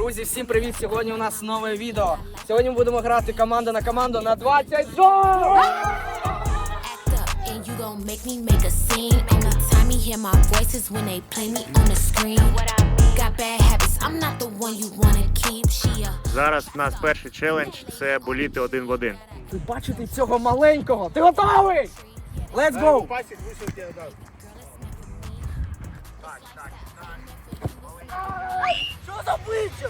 Друзі, всім привіт! Сьогодні у нас нове відео. Сьогодні ми будемо грати команда на команду на 20 зон! Зараз в нас перший челендж це боліти один в один. Ви бачите цього маленького? Ти готовий? Let's go! Що за обличчя?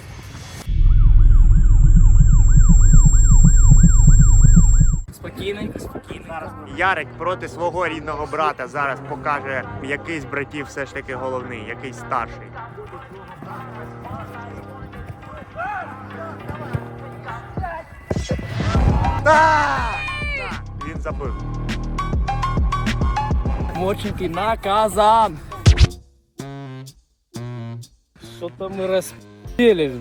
Спокійненько, спокійненько. Ярик проти свого рідного брата зараз покаже, який з братів все ж таки головний, який старший. Так! Він забив. Моченький на Що там ми розпілиш?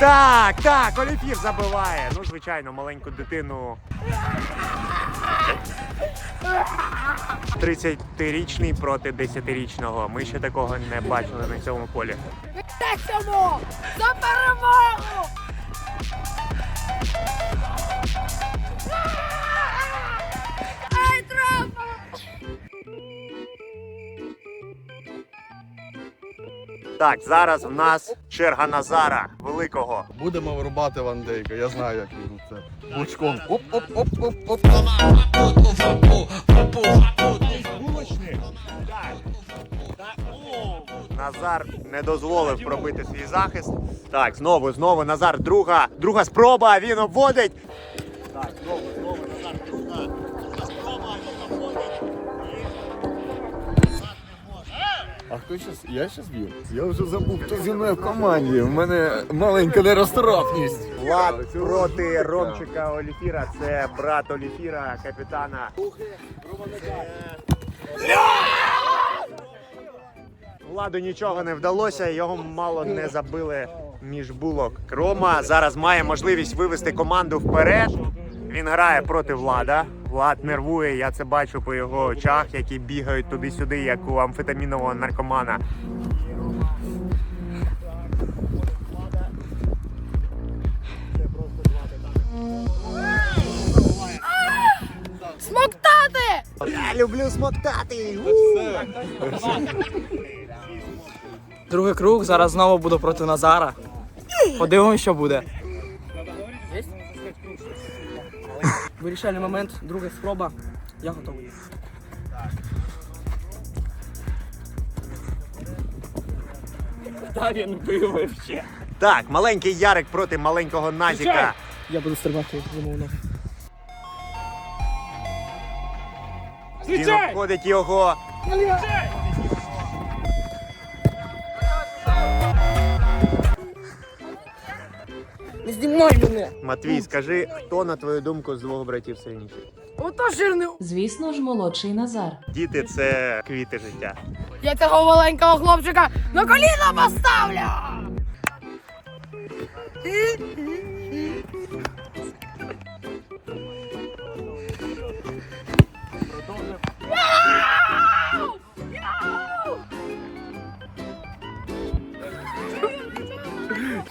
Так, так, Оліфір забиває. Ну, звичайно, маленьку дитину. 30-річний проти 10-річного. Ми ще такого не бачили на цьому полі. За перемогу! Так, зараз в нас черга Назара Великого. Будемо вирубати Ван Дейка, я знаю, як він це. Бучком. Оп, оп, оп, оп, оп. Назар не дозволив пробити свій захист. Так, знову, знову Назар, друга, друга спроба, він обводить. Так, знову, знову А хто щас? Я щас б'ю? Я вже забув, хто зі мною в команді. У мене маленька нерозтратність. Влад проти Ромчика Оліфіра. Це брат Оліфіра, капітана. Владу нічого не вдалося, його мало не забили між булок. Рома зараз має можливість вивести команду вперед. Він грає проти влада. Влад нервує, я це бачу по його очах, які бігають туди-сюди, як у амфетамінового наркомана. Смоктати! Я люблю смотати. Другий круг, зараз знову буду проти Назара. Подивимось, що буде. Вирішальний момент, друга спроба. Я готовий. Та він бив ще. Так, маленький Ярик проти маленького Назіка. Я буду стрибати ноги. Він обходить його. Не знімай мене! Матвій, скажи, хто на твою думку з двох братів сильніший? Ото жирний. Звісно ж, молодший Назар. Діти це квіти життя. Я цього маленького хлопчика на коліна поставлю!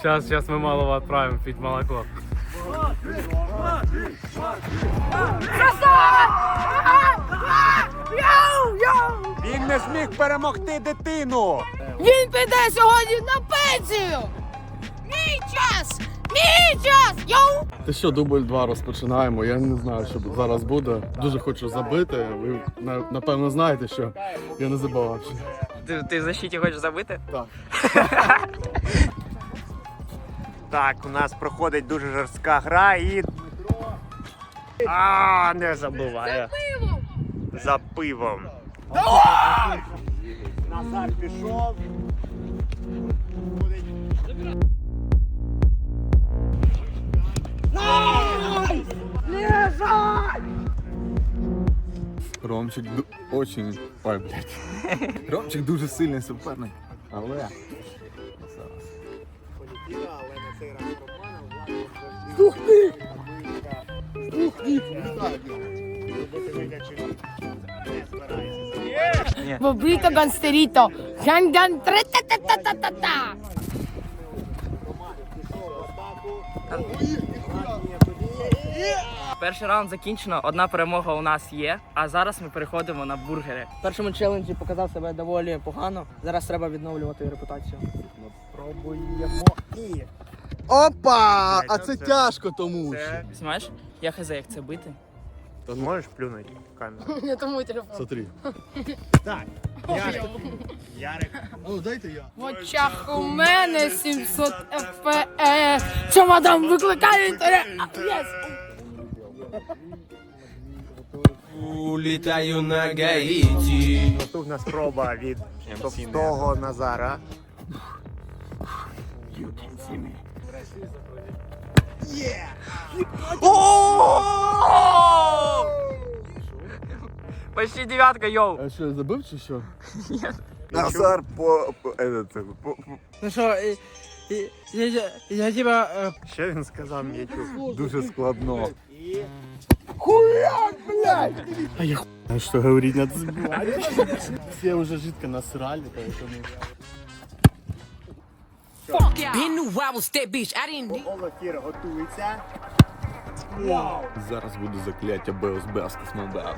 Сейчас, сейчас мы малого отправим пить молоко. Він не зміг перемогти дитину. Він піде сьогодні на пенсію! Мій час! Мій час! Йоу! Ти що, дубль 2 розпочинаємо. Я не знаю, що зараз буде. Дуже хочу забити. Ви напевно знаєте, що я не забував. Ти, ти в защиті хочеш забити? Так. Так, у нас проходить дуже жорстка гра і. А, не забуває. За пивом. Назар пішов. Ромчик ду- очень. Ой, блядь. Ромчик дуже сильний суперник. Але. Вигляд, що Бобріто ганстеріто. Ган-ган тра-та-та-та-та-та. Перший раунд закінчено, одна перемога у нас є, а зараз ми переходимо на бургери. В першому челенджі показав себе доволі погано. Зараз треба відновлювати репутацію. Пробуємо і. Опа! А Це- це тяжко тому. що. Це Знімаєш? Я хз, як це бити. Ти можеш плюнути в камеру? Я тому телефон. Смотри. Так. Ярик. Ярик. Ну дайте я. В очах у мене 700 FPS. Чемодан викликає інтерес. Улітаю на Гаїті. Наступна спроба від товстого Назара. Почти дев'ятка, йоу! А я забив чи що? Назар по, по, це, по, по- Ну що, я, я, я тебе... Що він сказав м'ячу? Дуже складно. А что говорить, надо. Все уже жидко насрали, поэтому... Been knew I was that bitch. I didn't need. Олафір готується. Зараз буде закляття Беос Бесков на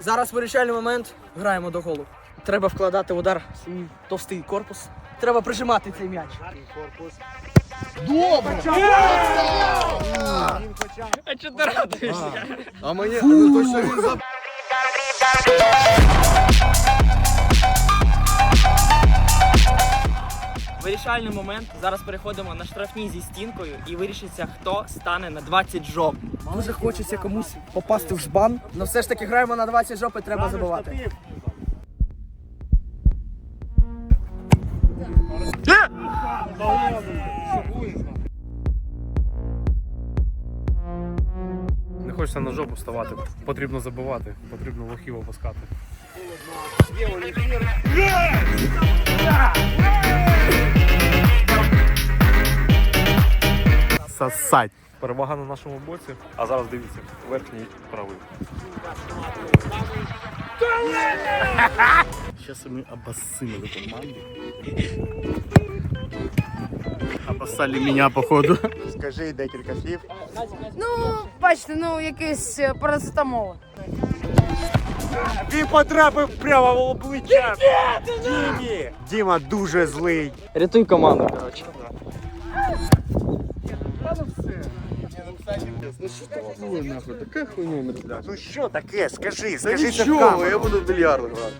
Зараз вирішальний момент. Граємо до голу. Треба вкладати в удар свій товстий корпус. Треба прижимати цей м'яч. Корпус. А чого ти радуєшся? А мені точно він забив. Вирішальний момент. Зараз переходимо на штрафні зі стінкою і вирішиться, хто стане на 20 жоп. Дуже хочеться комусь попасти в жбан, але все ж таки граємо на 20 жоп і треба забивати. Не хочеться на жопу вставати. Потрібно забивати, потрібно лохів опускати. Сосать. Перевага на нашому боці. А зараз дивіться, верхній правий. Сейчас мы обоссым эту команду. Обоссали меня, походу. Скажи декілька слів. Ну, бачите, ну якийсь е, парацетамол. Він потрапив прямо в обличчя. Дімі! Діма дуже злий. Рятуй команду, коротше. Ну что такое, нахуй? Такая хуйня, блядь. Ну що таке? Скажи, скажи це в ничего, камеру. я буду в бильярд играть.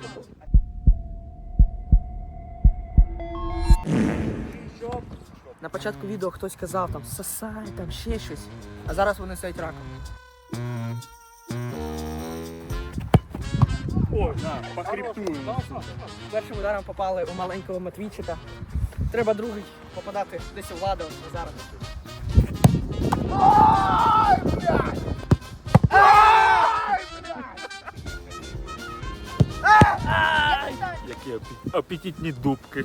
На початку відео хтось казав там сосай, там ще щось. А зараз вони стоять раком. Ой, на, покріптую. Першим ударом попали у маленького Матвійчика. Треба другий попадати десь у владу зараз. Які апетитні дубки.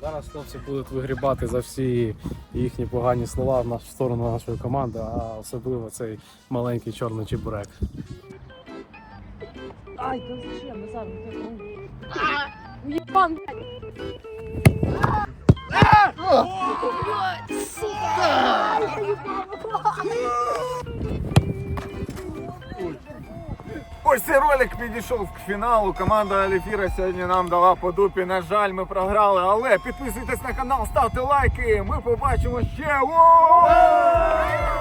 Зараз хлопці будуть вигрібати за всі їхні погані слова в нашу сторону нашої команди, а особливо цей маленький чорний чебурек. Ай, та зачем, Назар? Уєбан, блядь. Ось цей ролик підійшов к фіналу. Команда Аліфіра сьогодні нам дала по дупі. На жаль, ми програли. Але підписуйтесь на канал, ставте лайки. Ми побачимо ще. Воу!